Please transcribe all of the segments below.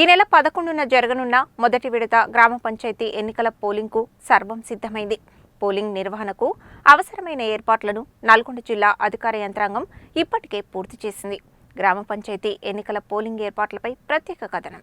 ఈ నెల పదకొండున జరగనున్న మొదటి విడత గ్రామ పంచాయతీ ఎన్నికల పోలింగ్కు సర్వం సిద్ధమైంది. పోలింగ్ నిర్వహణకు అవసరమైన ఏర్పాట్లను నల్గొండ జిల్లా అధికార యంత్రాంగం ఇప్పటికే పూర్తి చేసింది. గ్రామ పంచాయతీ ఎన్నికల పోలింగ్ ఏర్పాట్లపై ప్రత్యేక కథనం.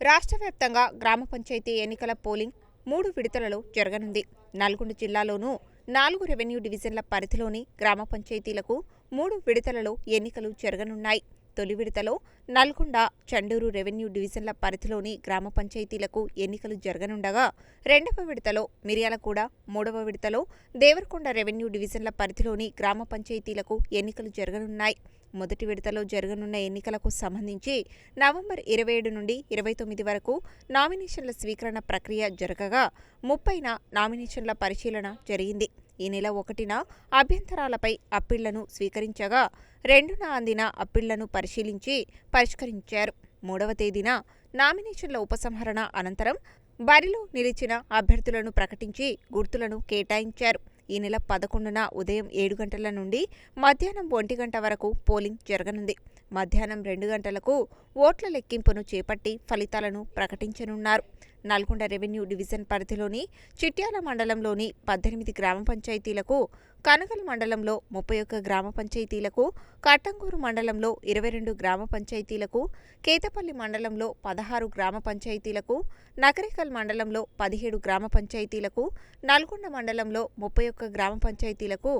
రాష్ట్ర వ్యాప్తంగా గ్రామ పంచాయతీ ఎన్నికల పోలింగ్ మూడు విడతలలో జరగనుంది. నల్గొండ జిల్లాలోనూ నాలుగు రెవెన్యూ డివిజన్ల పరిధిలోని గ్రామ పంచాయతీలకు మూడు విడతలలో ఎన్నికలు జరగనున్నాయి. తొలి విడతలో నల్గొండ చండూరు రెవెన్యూ డివిజన్ల పరిధిలోని గ్రామ పంచాయతీలకు ఎన్నికలు జరగనుండగా రెండవ విడతలో మిర్యాలగూడ మూడవ విడతలో దేవరకొండ రెవెన్యూ డివిజన్ల పరిధిలోని గ్రామ పంచాయతీలకు ఎన్నికలు జరగనున్నాయి. మొదటి విడతలో జరగనున్న ఎన్నికలకు సంబంధించి నవంబర్ ఇరవై ఏడు నుండి ఇరవై తొమ్మిది వరకు నామినేషన్ల స్వీకరణ ప్రక్రియ జరగగా ముప్పైన నామినేషన్ల పరిశీలన జరిగింది. ఈ నెల ఒకటిన అభ్యంతరాలపై అప్పీళ్ళను స్వీకరించగా రెండున అందిన అప్పీళ్ళను పరిశీలించి పరిష్కరించారు. మూడవ తేదీన నామినేషన్ల ఉపసంహరణ అనంతరం బరిలో నిలిచిన అభ్యర్థులను ప్రకటించి గుర్తులను కేటాయించారు. ఈ నెల పదకొండున ఉదయం ఏడు గంటల నుండి మధ్యాహ్నం ఒంటి గంట వరకు పోలింగ్ జరగనుంది. మధ్యాహ్నం రెండు గంటలకు ఓట్ల లెక్కింపును చేపట్టి ఫలితాలను ప్రకటించనున్నారు. నల్గొండ రెవెన్యూ డివిజన్ పరిధిలోని చిట్యాల మండలంలోని పద్దెనిమిది గ్రామ పంచాయతీలకు కనగల్ మండలంలో ముప్పై ఒక్క గ్రామ పంచాయతీలకు కట్టంగూరు మండలంలో ఇరవై రెండు గ్రామ పంచాయతీలకు కేతపల్లి మండలంలో పదహారు గ్రామ పంచాయతీలకు నకరికల్ మండలంలో పదిహేడు గ్రామ పంచాయతీలకు నల్గొండ మండలంలో ముప్పై ఒక్క గ్రామ పంచాయతీలకు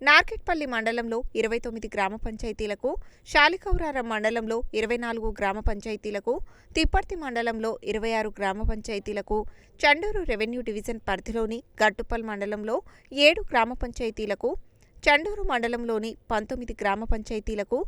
నార్కెట్పల్లి మండలంలో ఇరవై తొమ్మిది గ్రామ పంచాయతీలకు శాలికౌరారం మండలంలో ఇరవై నాలుగు గ్రామ పంచాయతీలకు తిప్పర్తి మండలంలో ఇరవై ఆరు గ్రామ పంచాయతీలకు చండూరు రెవెన్యూ డివిజన్ పరిధిలోని గట్టుపల్ మండలంలో ఏడు గ్రామ పంచాయతీలకు చండూరు మండలంలోని పంతొమ్మిది గ్రామ పంచాయతీలకు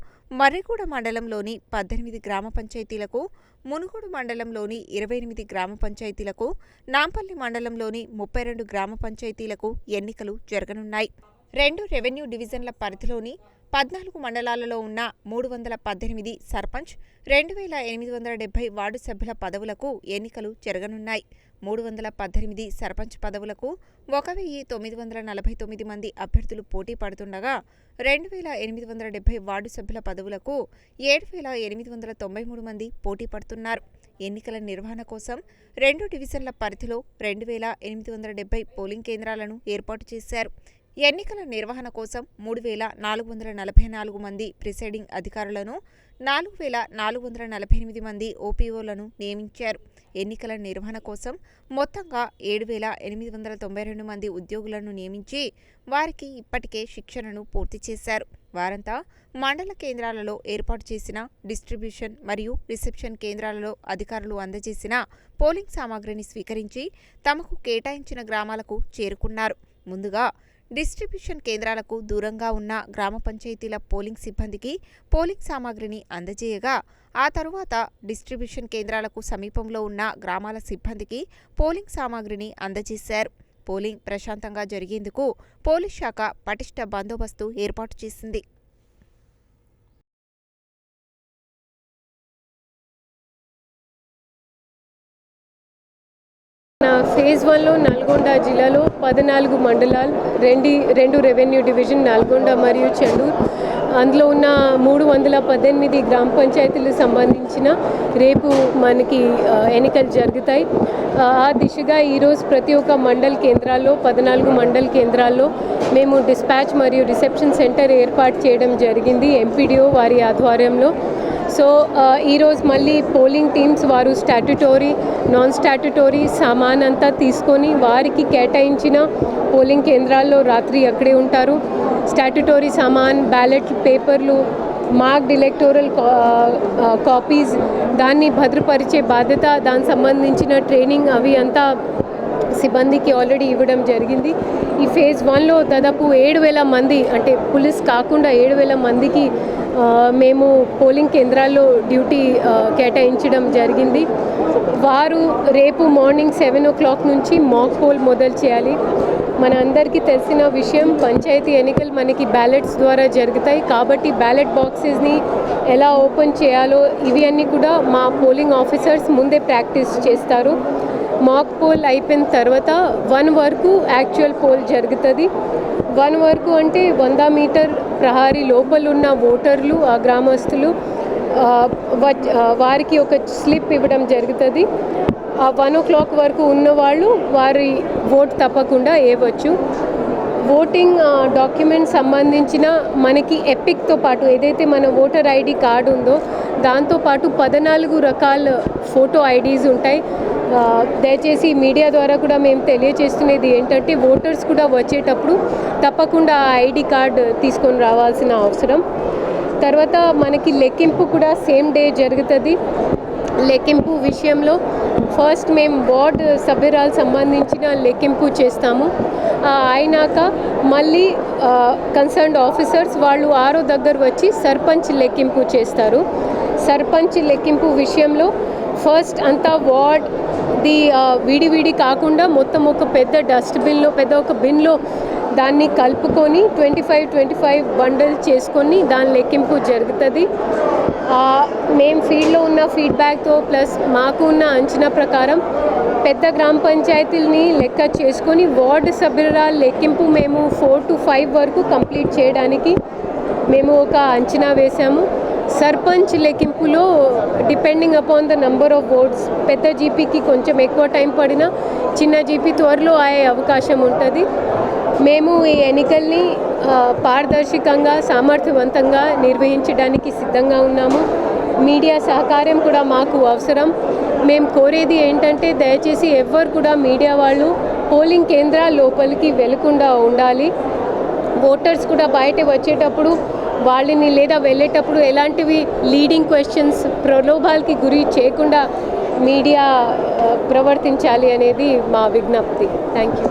మర్రిగూడ మండలంలోని పద్దెనిమిది గ్రామ పంచాయతీలకు మునుగోడు మండలంలోని ఇరవై ఎనిమిది గ్రామ పంచాయతీలకు నాంపల్లి మండలంలోని ముప్పై రెండు గ్రామ పంచాయతీలకు ఎన్నికలు జరగనున్నాయి. రెండు రెవెన్యూ డివిజన్ల పరిధిలోని పద్నాలుగు మండలాలలో ఉన్న మూడు వందల పద్దెనిమిది సర్పంచ్ రెండు వేల ఎనిమిది వందల డెబ్బై వార్డు సభ్యుల పదవులకు ఎన్నికలు జరగనున్నాయి. మూడు వందల పద్దెనిమిది సర్పంచ్ పదవులకు ఒక వెయ్యి తొమ్మిది వందల నలభై తొమ్మిది మంది అభ్యర్థులు పోటీ పడుతుండగా రెండు వేల ఎనిమిది వందల డెబ్బై వార్డు సభ్యుల పదవులకు ఏడు వేల ఎనిమిది వందల తొంభై మూడు మంది పోటీ పడుతున్నారు. ఎన్నికల నిర్వహణ కోసం రెండు డివిజన్ల పరిధిలో రెండు వేల ఎనిమిది వందల డెబ్బై పోలింగ్ కేంద్రాలను ఏర్పాటు చేశారు. ఎన్నికల నిర్వహణ కోసం మూడు వేల నాలుగు వందల నలభై నాలుగు మంది ప్రిసైడింగ్ అధికారులను నాలుగు వేల నాలుగు వందల నలభై ఎనిమిది మంది ఓపీఓలను నియమించారు. ఎన్నికల నిర్వహణ కోసం మొత్తంగా ఏడు వేల ఎనిమిది వందల తొంభై రెండు మంది ఉద్యోగులను నియమించి వారికి ఇప్పటికే శిక్షణను పూర్తి చేశారు. వారంతా మండల కేంద్రాలలో ఏర్పాటు చేసిన డిస్ట్రిబ్యూషన్ మరియు రిసెప్షన్ కేంద్రాలలో అధికారులు అందజేసిన పోలింగ్ సామాగ్రిని స్వీకరించి తమకు కేటాయించిన గ్రామాలకు చేరుకున్నారు. ముందుగా డిస్ట్రిబ్యూషన్ కేంద్రాలకు దూరంగా ఉన్న గ్రామ పంచాయతీల పోలింగ్ సిబ్బందికి పోలింగ్ సామాగ్రిని అందజేయగా ఆ తరువాత డిస్ట్రిబ్యూషన్ కేంద్రాలకు సమీపంలో ఉన్న గ్రామాల సిబ్బందికి పోలింగ్ సామాగ్రిని అందజేశారు. పోలింగ్ ప్రశాంతంగా జరిగేందుకు పోలీస్ శాఖ పటిష్ట బందోబస్తు ఏర్పాటు చేసింది. ఫేజ్ వన్లో నల్గొండ జిల్లాలో పద్నాలుగు మండలాలు రెండు రెండు రెవెన్యూ డివిజన్ నల్గొండ మరియు చెండూరు అందులో ఉన్న మూడు వందల పద్దెనిమిది గ్రామ పంచాయతీలకు సంబంధించిన రేపు మనకి ఎన్నికలు జరుగుతాయి. ఆ, ఆ దిశగా ఈరోజు ప్రతి ఒక్క మండల్ కేంద్రాల్లో పద్నాలుగు మండల్ కేంద్రాల్లో మేము డిస్పాచ్ మరియు రిసెప్షన్ సెంటర్ ఏర్పాటు చేయడం జరిగింది. ఎంపీడీఓ వారి ఆధ్వర్యంలో సో ఈరోజు మళ్ళీ పోలింగ్ టీమ్స్ వారు స్టాట్యుటోరీ నాన్ స్టాట్యుటోరీ సామాన్ అంతా తీసుకొని వారికి కేటాయించిన పోలింగ్ కేంద్రాల్లో రాత్రి అక్కడే ఉంటారు. స్టాట్యుటోరీ సామాన్ బ్యాలెట్ పేపర్లు మార్క్డ్ ఎలక్టోరల్ కాపీస్ దాన్ని భద్రపరిచే బాధ్యత దానికి సంబంధించిన ట్రైనింగ్ అవి అంతా సిబ్బందికి ఆల్రెడీ ఇవ్వడం జరిగింది. ఈ ఫేజ్ వన్లో దాదాపు ఏడు వేల మంది అంటే పోలీస్ కాకుండా ఏడు వేల మందికి మేము పోలింగ్ కేంద్రాల్లో డ్యూటీ కేటాయించడం జరిగింది. వారు రేపు మార్నింగ్ సెవెన్ ఓ క్లాక్ నుంచి మాక్ పోల్ మొదలు చేయాలి. మన అందరికీ తెలిసిన విషయం పంచాయతీ ఎన్నికలు మనకి బ్యాలెట్స్ ద్వారా జరుగుతాయి. కాబట్టి బ్యాలెట్ బాక్సెస్ని ఎలా ఓపెన్ చేయాలో ఇవి అన్నీ కూడా మా పోలింగ్ ఆఫీసర్స్ ముందే ప్రాక్టీస్ చేస్తారు. మాక్ పోల్ అయిపోయిన తర్వాత వన్ వరకు యాక్చువల్ పోల్ జరుగుతుంది. వన్ వరకు అంటే వంద మీటర్ ప్రహారీ లోపల ఉన్న ఓటర్లు ఆ గ్రామస్తులు వారికి ఒక స్లిప్ ఇవ్వడం జరుగుతుంది. ఆ వన్ ఓ క్లాక్ వరకు ఉన్నవాళ్ళు వారి ఓట్ తప్పకుండా వేయవచ్చు. ఓటింగ్ డాక్యుమెంట్ సంబంధించిన మనకి ఎపిక్తో పాటు ఏదైతే మన ఓటర్ ఐడి కార్డు ఉందో దాంతోపాటు పద్నాలుగు రకాల ఫోటో ఐడీస్ ఉంటాయి. దయచేసి మీడియా ద్వారా కూడా మేము తెలియజేస్తున్నది ఏంటంటే ఓటర్స్ కూడా వచ్చేటప్పుడు తప్పకుండా ఆ ఐడి కార్డ్ తీసుకొని రావాల్సిన అవసరం. తర్వాత మనకి లెక్కింపు కూడా సేమ్ డే జరుగుతుంది. లెక్కింపు విషయంలో ఫస్ట్ మేము వార్డ్ సభ్యురాలు సంబంధించిన లెక్కింపు చేస్తాము. అయినాక మళ్ళీ కన్సర్న్డ్ ఆఫీసర్స్ వాళ్ళు ఆరో దగ్గర వచ్చి సర్పంచ్ లెక్కింపు చేస్తారు. సర్పంచ్ లెక్కింపు విషయంలో ఫస్ట్ అంతా వార్డ్ ది విడివిడి కాకుండా మొత్తం ఒక పెద్ద డస్ట్బిన్లో పెద్ద ఒక బిన్లో దాన్ని కలుపుకొని twenty five twenty five bundle చేసుకొని దాని లెక్కింపు జరుగుతుంది. మేము ఫీల్డ్లో ఉన్న ఫీడ్బ్యాక్తో ప్లస్ మాకు ఉన్న అంచనా ప్రకారం పెద్ద గ్రామ పంచాయతీలని లెక్క చేసుకొని వార్డు సభ్యురాల లెక్కింపు మేము ఫోర్ టు ఫైవ్ వరకు కంప్లీట్ చేయడానికి మేము ఒక అంచనా వేశాము. సర్పంచ్ లెక్కింపులో depending upon the number of votes పెద్ద జీపీకి కొంచెం ఎక్కువ టైం పడినా చిన్న జీపీ త్వరలో అయ్యే అవకాశం ఉంటుంది. మేము ఈ ఎన్నికల్ని పారదర్శకంగా సామర్థ్యవంతంగా నిర్వహించడానికి సిద్ధంగా ఉన్నాము. మీడియా సహకారం కూడా మాకు అవసరం. మేము కోరేది ఏంటంటే దయచేసి ఎవ్వరు కూడా మీడియా వాళ్ళు పోలింగ్ కేంద్రాల లోపలికి వెళ్ళకుండా ఉండాలి. ఓటర్స్ కూడా బయట వచ్చేటప్పుడు వాళ్ళని లేదా వెళ్ళేటప్పుడు ఎలాంటివి లీడింగ్ క్వశ్చన్స్ ప్రలోభాలకి గురి చేయకుండా మీడియా ప్రవర్తించాలి అనేది మా విజ్ఞప్తి. Thank you